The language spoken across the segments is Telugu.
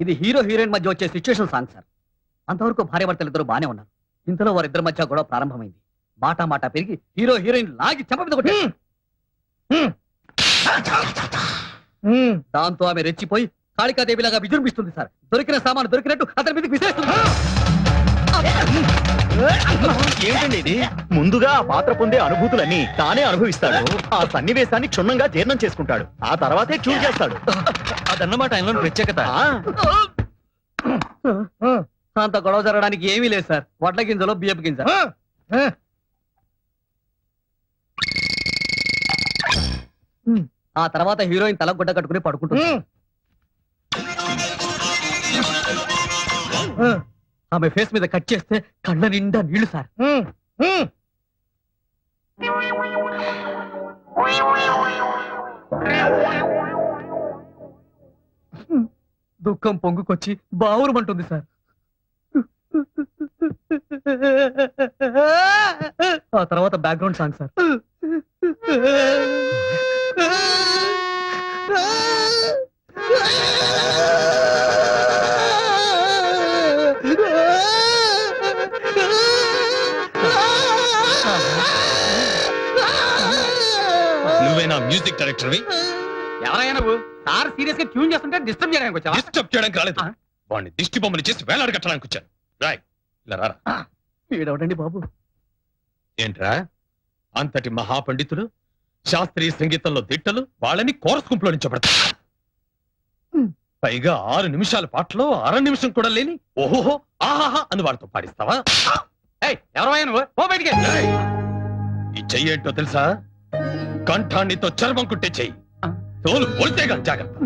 ఇది హీరో హీరోయిన్ మధ్య వచ్చే సిచ్యువేషన్ సాంగ్ సార్. అంతవరకు భార్య భర్తలు ఇద్దరు బానే ఉన్నారు. ఇంతలో వారిద్దరి మధ్య గొడవ ప్రారంభమైంది. మాట మాట పెరిగి హీరో హీరోయిన్ లాగి చెంప మీద కొట్టారు. దాంతో ఆమె రెచ్చిపోయి కాళికాదేవిలాగా విజృంభిస్తుంది సార్. దొరికిన సామాను దొరికినట్టు అతని మీదకి విసిరేస్తుంది. ఏమిటండి ఇది? ముందుగా ఆ పాత్ర పొందే అనుభూతులన్నీ తానే అనుభవిస్తాడు. ఆ సన్నివేశాన్ని క్షుణ్ణంగా జీర్ణం చేసుకుంటాడు. ఆ తర్వాతే చేస్తాడు. అదన్నమాట ఆయనలో ప్రత్యేకత. ఆ, అంత గొడవ జరగడానికి ఏమీ లేదు సార్. వడ్ల గింజలో బియ్యపు గింజ. ఆ. తర్వాత హీరోయిన్ తల గుడ్డ కట్టుకుని పడుకుంటుంది ఆమె ఫేస్ మీద కట్ చేస్తే కళ్ళ నిండా నీళ్ళు సార్. దుఃఖం పొంగుకొచ్చి బావురమంటుంది సార్. ఆ తర్వాత బ్యాక్గ్రౌండ్ సాంగ్ సార్. నువ్వేనా మ్యూజిక్ డైరెక్టర్వి? ఎవరైనా నువ్వు సార్ సీరియస్గా ట్యూన్ చేస్తుంటే డిస్టర్బ్ చేయడానికి వచ్చావా? డిస్టర్బ్ చేయడానికి రాలేదు. ఆ? వాడిని దిష్టి బొమ్మలు చేసి వేలాడి కట్టడానికి వచ్చాను. రాయ్ ఇలా రారా. వీడవడండి బాబు? ఏంట్రా? అంతటి మహాపండితులు శాస్త్రీయ సంగీతంలో దిట్టలు వాళ్ళని కోరస్ గుంపులో నించబడతారు పైగా ఆరు నిమిషాల పాటలో అర నిమిషం కూడా లేని ఓహోహో ఆహాహా అని వాడితో పాడిస్తావా? ఎవరైనా నువ్వు? ఓ బయటికి! ఈ చెయ్యి ఏంటో తెలుసా? కంఠాన్నితో చర్మం కుట్టే చెయ్యి. తోలు పొలితేగా జాగ్రత్త.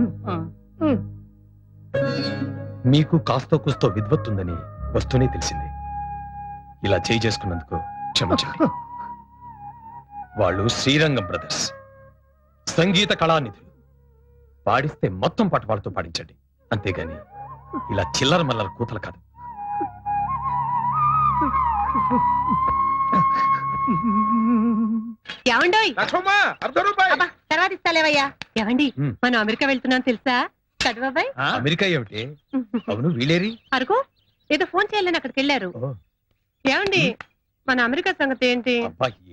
మీకు కాస్తో కూస్తో విద్వత్తుందని వస్తూనే తెలిసింది. ఇలా చేయి చేసుకున్నందుకు క్షమించండి. వాళ్ళు శ్రీరంగం బ్రదర్స్. సంగీత కళానిధులు. పాడిస్తే మొత్తం పాట వాళ్ళతో పాడించండి. అంతేగాని ఇలా చిల్లర మల్లర కూతలు కాదు. ఏమండోయ్? లక్ష్మమ్మా అర్ధ రూపాయి. అబ్బా తర్వాత ఇస్తాలేవయ్యా? ఏమండి. మనం అమెరికా వెళ్తున్నాం తెలుసా? చదువాబాయ్ అమెరికా ఏమిటి? అవును వీలేరి? అరుగు. ఏదో ఫోన్ చేయాలని అక్కడికి వెళ్ళారు. ఏమండి? మన అమెరికా సంగతి ఏంటి?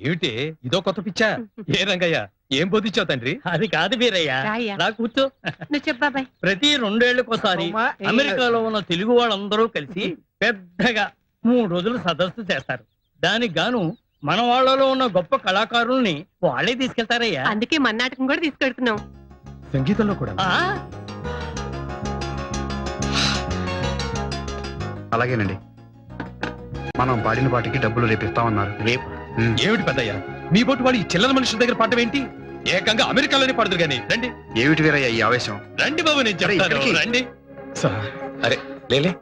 ఏమిటి? ఇదో కొత్త పిచ్చా. ఏ రంగయ్య? ఏం బోధించావు తండ్రి? అది కాదు వీరయ్య. రా కూర్చో. నువ్వు చెప్పాబాయ్ ప్రతి రెండేళ్ళకోసారి అమెరికాలో ఉన్న తెలుగు వాళ్ళందరూ కలిసి పెద్దగా మూడు రోజులు సదస్సు చేస్తారు. దానికి గాను మన వాళ్ళలో ఉన్న గొప్ప కళాకారుల్ని వాళ్ళే తీసుకెళ్తారయ్యా. అందుకే మన నాటకం కూడా తీసుకెడుతున్నాం సంగీతంలో కూడా. ఆ, అలాగేనండి. మనం పాడిన పాటికి డబ్బులు రేపిస్తామన్నారు రేపు? ఉమ్. ఏమిటి పెద్దయ్య? మీ బోటు వాళ్ళు ఈ చిల్లర మనుషుల దగ్గర పాడటం ఏంటి? ఏకంగా అమెరికాలోనే పాడదురు గాని. రండి. ఏమిటి వీరయ్య ఈ ఆవేశం? రండి బాబు నేను అరే, చెప్తాను. ఇక్కడికి. రండి. సార్. అరే లేలే.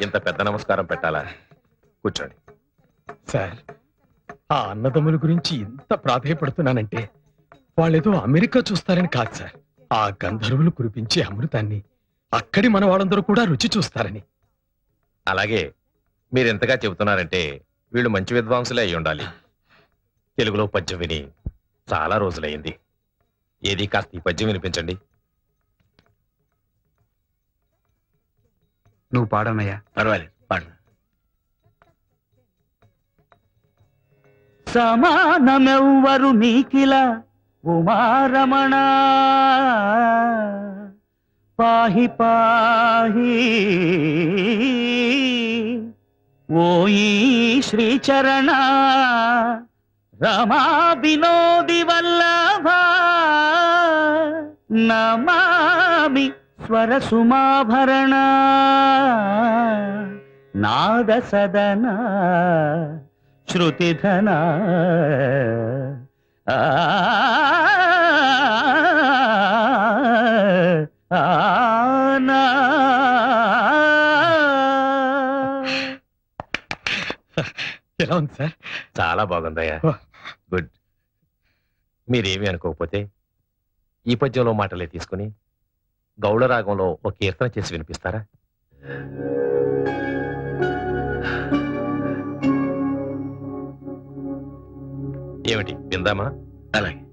ఇంత పెద్ద నమస్కారం పెట్టాలా? కూర్చోండి. సార్. ఆ అన్నదమ్ముల గురించి ఇంత ప్రాధేయపడుతున్నానంటే వాళ్ళేదో అమెరికా చూస్తారని కాదు సార్. ఆ గంధర్వులు కురిపించే అమృతాన్ని అక్కడి మన వాళ్ళందరూ కూడా రుచి చూస్తారని. అలాగే మీరు ఎంతగా చెబుతున్నారంటే వీళ్ళు మంచి విద్వాంసులే అయి ఉండాలి. తెలుగులో పద్యం విని చాలా రోజులైంది ఏది కాస్త ఈ పద్యం వినిపించండి. నువ్వు పాడనయ్యా పర్వాలేదు. సమానమెవ్వరు నీకిల ఉమారమణ పాహి పాహి. ఓయి శ్రీచరణ రమా వినోది వల్లభ. నమామి స్వర సుమాభరణ నాద సదన శృతిధన. ఎలా ఉంది సార్? చాలా బాగుందయ్యా. గుడ్. మీరేమీ అనుకోకపోతే ఈ పద్యంలో మాటలే తీసుకుని గౌడ రాగంలో ఒక కీర్తన చేసి వినిపిస్తారా? ఏమిటి? విందామా అలాగే.